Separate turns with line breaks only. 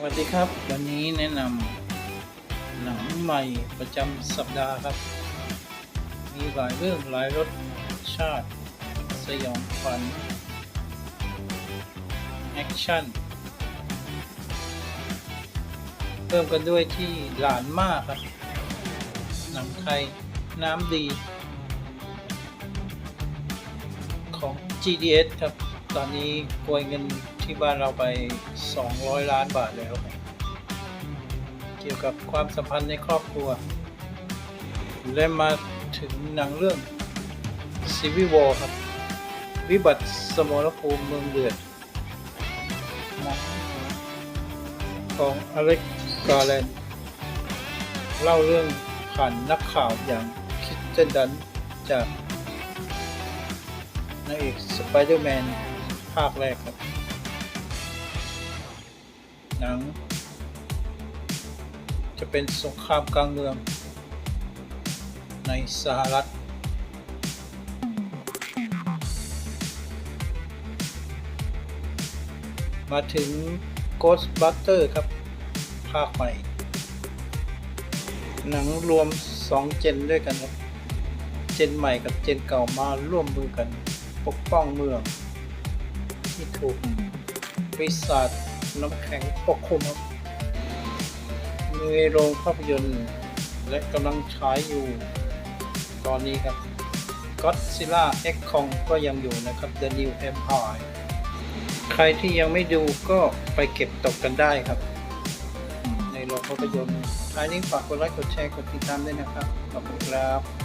วัสดีครับ วันนี้แนะนำหนังใหม่ประจำสัปดาห์ครับ มีหลายเรื่องหลายรสชาติ สยองขวัญแอคชั่น เพิ่มกันด้วยที่หลานมากครับ หนังไทยน้ำดี ของ GDS ครับ ตอนนี้กวยเงินที่บ้านเราไป 200 ล้านบาทแล้ว เกี่ยวกับความสัมพันธ์ในครอบครัว และมาถึงหนังเรื่อง Civil War ครับ วิบัติสมรภูมิเมืองเดือด ของอเล็กกาแลนเล่าเรื่องผ่านนักข่าวอย่างคิดเจนดันจากนางเอกสไปเดอร์แมน ภาคแรกครับ หนัง จะเป็นสงครามกลางเมือง ในสหรัฐมาถึง Ghostbuster ครับ ภาคใหม่ หนังรวม 2 เจนด้วยกันครับ เจนใหม่กับเจนเก่ามาร่วมมือกัน ปกป้องเมือง ที่ถูกปีศาจน้ำแข็งปกคลุมครับมีโรงภาพยนตร์ และกำลังฉายอยู่ ตอนนี้ครับ Godzilla X Kong ก็ยังอยู่นะครับ The New Empire ใครที่ยังไม่ดูก็ไปเก็บตกกันได้ครับ ในโรงภาพยนตร์ท้ายนี้ฝากกดไลค์กดแชร์กดติดตามด้วยนะครับ ขอบคุณครับ